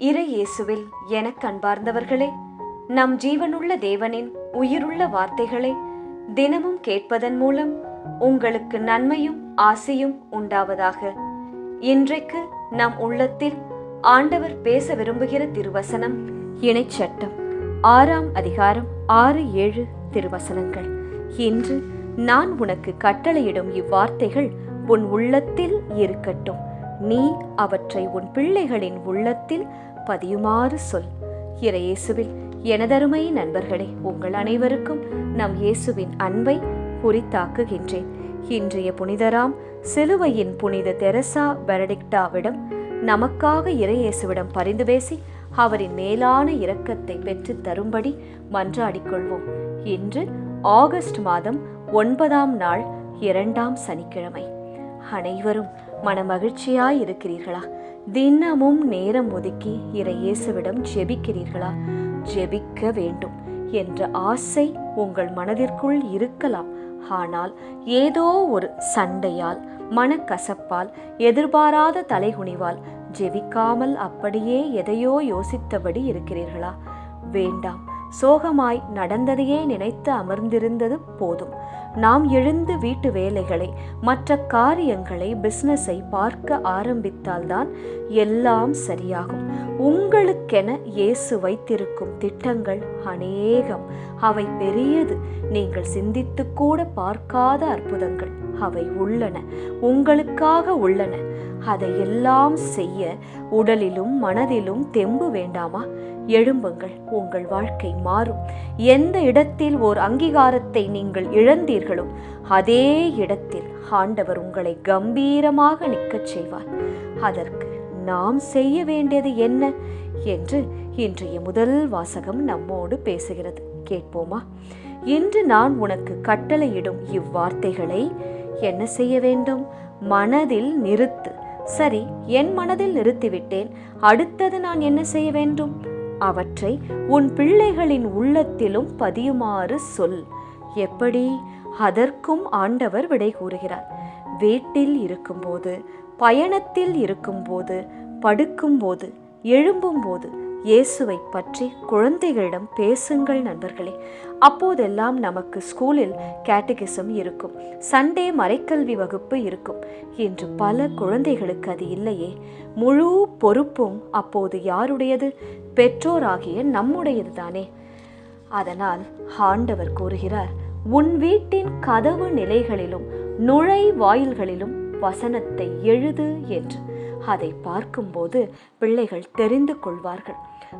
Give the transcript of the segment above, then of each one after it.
இறை இயேசுவில் எனக் அன்பார்ந்தவர்களே நம் ஜீவனுள்ள தேவனின் உயிருள்ள வார்த்தைகளை தினமும் கேட்பதன் மூலம் உங்களுக்கு நன்மையும் ஆசையும் உண்டாவதாக. இன்றைக்கு நம் உள்ளத்தில் ஆண்டவர் பேச விரும்புகிற திருவசனம் இணைச்சட்டம் ஆறாம் அதிகாரம் ஆறு ஏழு திருவசனங்கள். இன்று நான் உனக்கு கட்டளையிடும் இவ்வார்த்தைகள் உன் உள்ளத்தில் இருக்கட்டும். நீ அவற்றை உன் பிள்ளைகளின் உள்ளத்தில் பதியுமாறு சொல். இறையேசுவில் எனதருமை நண்பர்களே உங்கள் அனைவருக்கும் நம் இயேசுவின் அன்பை குறித்தாக்குகின்றேன் இன்றைய புனிதராம் சிலுவையின் புனித தெரசா பெரடிக்டாவிடம் நமக்காக இறையேசுவிடம் பரிந்து பேசி அவரின் மேலான இரக்கத்தை பெற்று தரும்படி மன்றாடிக் கொள்வோம் இன்று ஆகஸ்ட் மாதம் ஒன்பதாம் நாள் இரண்டாம் சனிக்கிழமை. அனைவரும் மனமகிழ்ச்சியாய் இருக்கிறீர்களா? தினமும் நேரம் ஒதுக்கி இறையேசுவிடம் ஜெபிக்கிறீர்களா? ஜெபிக்க வேண்டும் என்ற ஆசை உங்கள் மனதிற்குள் இருக்கலாம். ஆனால் ஏதோ ஒரு சண்டையால் மனக்கசப்பால் எதிர்பாராத தலைகுனிவால் ஜெபிக்காமல் அப்படியே எதையோ யோசித்தபடி இருக்கிறீர்களா? வேண்டாம். சோகமாய் நடந்ததையே நினைத்து அமர்ந்திருந்தது போதும். நாம் எழுந்து வீட்டு வேலைகளை மற்ற காரியங்களை பிஸ்னஸை பார்க்க ஆரம்பித்தால்தான் எல்லாம் சரியாகும். உங்களுக்கென இயேசு வைத்திருக்கும் திட்டங்கள் அநேகம். அவை பெரியது. நீங்கள் சிந்தித்து கூட பார்க்காத அற்புதங்கள். அவை உள்ளன உங்களுக்காக உள்ளன. அதையெல்லாம் செய்ய உடலிலும் மனதிலும் தெம்பு வேண்டாமா? எழும்புங்கள் உங்கள் வாழ்க்கை மாறும். எந்த இடத்தில் ஓர் அங்கீகாரத்தை நீங்கள் இழந்தீர்களோ அதே இடத்தில் ஆண்டவர் உங்களை கம்பீரமாக நிற்கச் செய்வார். அதற்கு நாம் செய்ய வேண்டியது என்ன? என்று இன்றைய முதல் வாசகம் நம்மோடு பேசுகிறது. கேட்போமா? இன்று நான் உனக்கு கட்டளையிடும் இவ்வார்த்தைகளை என்ன செய்ய வேண்டும்? மனதில் நிறுத்து. சரி என் மனதில் நிறுத்திவிட்டேன். அடுத்தது நான் என்ன செய்ய வேண்டும்? அவற்றை உன் பிள்ளைகளின் உள்ளத்திலும் பதியுமாறு சொல். எப்படி? அதற்கும் ஆண்டவர் விடை கூறுகிறார். வீட்டில் இருக்கும்போது பயணத்தில் இருக்கும்போது படுக்கும்போது எழும்பும்போது இயேசுவை பற்றி குழந்தைகளிடம் பேசுங்கள் நண்பர்களே. அப்போதெல்லாம் நமக்கு ஸ்கூலில் கேட்டகிசம் இருக்கும். சண்டே மறைக்கல்வி வகுப்பு இருக்கும். என்று பல குழந்தைகளுக்கு அது இல்லையே. முழு பொறுப்பும் அப்போது யாருடையது? பெற்றோராகிய நம்முடையது தானே அதனால் ஆண்டவர் கூறுகிறார் உன் வீட்டின் கதவு நிலைகளிலும் நுழை வாயில்களிலும் வசனத்தை எழுது என்று. அதை பார்க்கும்போது பிள்ளைகள் தெரிந்து கொள்வார்கள்.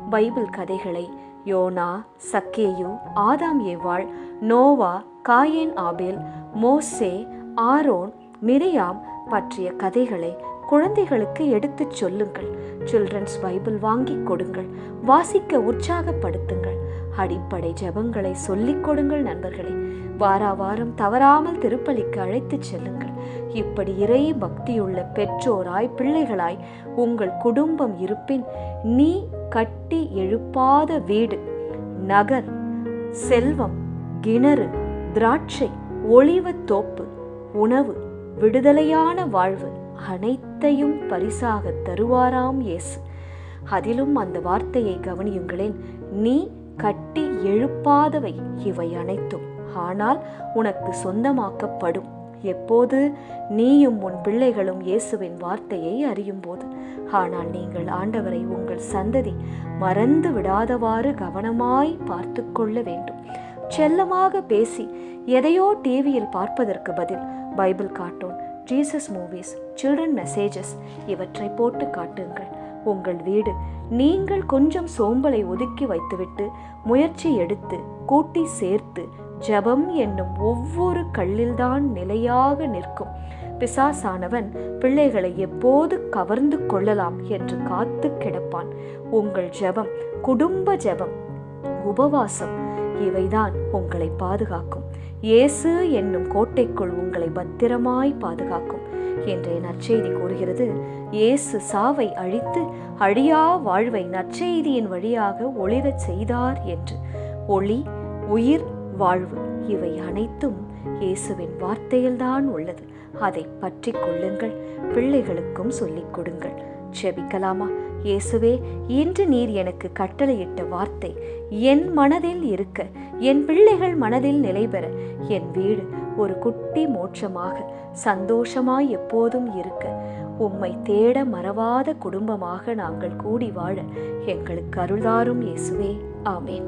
பைபிள் கதைகளை யோனா சக்கேயு ஆதாம் ஏவாள் நோவா காயேன் ஆபேல் மோசே ஆரோன் மிரியாம் பற்றிய கதைகளை குழந்தைகளுக்கு எடுத்துச் சொல்லுங்கள். சில்ட்ரன்ஸ் பைபிள் வாங்கி கொடுங்கள். வாசிக்க உற்சாகப்படுத்துங்கள். அடிப்படை ஜெபங்களை சொல்லிக் கொடுங்கள் நண்பர்களே. வாரா வாரம் தவறாமல் திருப்பலிக்கு அழைத்துச் செல்லுங்கள். இப்படி இறை பக்தியுள்ள பெற்றோராய் பிள்ளைகளாய் உங்கள் குடும்பம் இருப்பின் நீ கட்டி எழுப்பாத வீடு நகர் செல்வம் கிணறு திராட்சை ஒளிவத் தோப்பு உணவு விடுதலையான வாழ்வு அனைத்தையும் பரிசாக தருவாராம் இயேசு. அதிலும் அந்த வார்த்தையை கவனியுங்களேன் நீ கட்டி எழுப்பாதவை இவை அனைத்தும். ஆனால் உனக்கு சொந்தமாக்கப்படும். எப்போது? நீயும் உன் பிள்ளைகளும் இயேசுவின் வார்த்தையை அறியும் போது ஆனால் நீங்கள் ஆண்டவரை உங்கள் சந்ததி மறந்து விடாதவாறு கவனமாய் பார்த்து கொள்ள வேண்டும். செல்லமாக பேசி எதையோ டிவியில் பார்ப்பதற்கு பதில் Bible cartoon Jesus movies children messages இவற்றை போட்டு காட்டுங்கள். உங்கள் வீடு நீங்கள் கொஞ்சம் சோம்பலை ஒதுக்கி வைத்துவிட்டு முயற்சி எடுத்து கூட்டி சேர்த்து ஜபம் என்னும் ஒவ்வொரு கல்லில்தான் நிலையாக நிற்கும். பிசாசானவன் பிள்ளைகளை எப்போது கவர்ந்து கொள்ளலாம் என்று காத்து கிடப்பான். உங்கள் ஜபம் குடும்ப ஜபம் உபவாசம் இவைதான் உங்களை பாதுகாக்கும். இயேசு என்னும் கோட்டைக்குள் உங்களை பத்திரமாய் பாதுகாக்கும் என்ற நற்செய்தி கூறுகிறது. இயேசு சாவை அழித்து அழியா வாழ்வை நற்செய்தியின் வழியாக ஒளிரச் செய்தார் என்று. ஒளி உயிர் வாழ்வு. இவை அனைத்தும் இயேசுவின் வார்த்தையில்தான் உள்ளது. அதை பற்றி கொள்ளுங்கள். பிள்ளைகளுக்கும் சொல்லிக் கொடுங்கள். செபிக்கலாமா இயேசுவே இன்று நீர் எனக்கு கட்டளையிட்ட வார்த்தை என் மனதில் இருக்க என் பிள்ளைகள் மனதில் நிலை பெற என் வீடு ஒரு குட்டி மோட்சமாக சந்தோஷமாய் எப்போதும் இருக்க உம்மை தேட மறவாத குடும்பமாக நாங்கள் கூடி வாழ எங்களுக்கு அருள்தாரும் இயேசுவே. ஆமேன்.